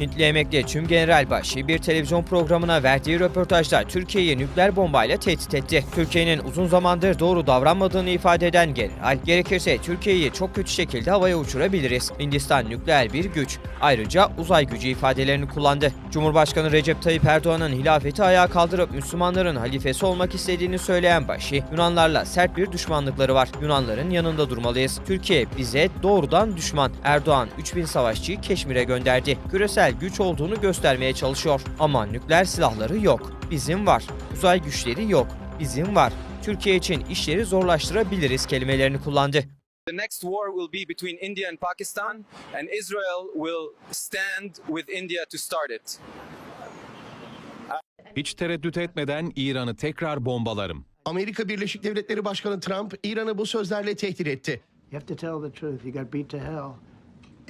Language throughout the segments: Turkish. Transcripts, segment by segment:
Hintli emekli Tüm Generalbaşı bir televizyon programına verdiği röportajda Türkiye'yi nükleer bombayla tehdit etti. Türkiye'nin uzun zamandır doğru davranmadığını ifade eden general, gerekirse Türkiye'yi çok kötü şekilde havaya uçurabiliriz. Hindistan nükleer bir güç. Ayrıca uzay gücü ifadelerini kullandı. Cumhurbaşkanı Recep Tayyip Erdoğan'ın hilafeti ayağa kaldırıp Müslümanların halifesi olmak istediğini söyleyen Başı, Yunanlarla sert bir düşmanlıkları var. Yunanların yanında durmalıyız. Türkiye bize doğrudan düşman. Erdoğan 3000 savaşçıyı Keşmir'e gönderdi. Küresel güç olduğunu göstermeye çalışıyor. Ama nükleer silahları yok. Bizim var. Uzay güçleri yok. Bizim var. Türkiye için işleri zorlaştırabiliriz kelimelerini kullandı. The next war will be between India and Pakistan, and Israel will stand with India to start it. Hiç tereddüt etmeden İran'ı tekrar bombalarım. Amerika Birleşik Devletleri Başkanı Trump İran'ı bu sözlerle tehdit etti. You have to tell the truth. You got beat to hell.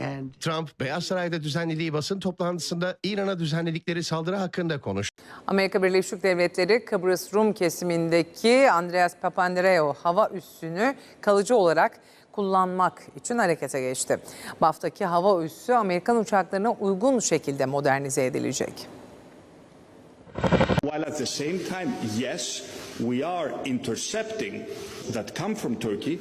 And Trump, Beyaz Saray'da düzenlediği basın toplantısında İran'a düzenledikleri saldırı hakkında konuştu. Amerika Birleşik Devletleri Kıbrıs Rum kesimindeki Andreas Papandreou hava üssünü kalıcı olarak kullanmak için harekete geçti. BAF'taki hava üssü Amerikan uçaklarına uygun şekilde modernize edilecek. While at the same time, yes, we are intercepting that come from Turkey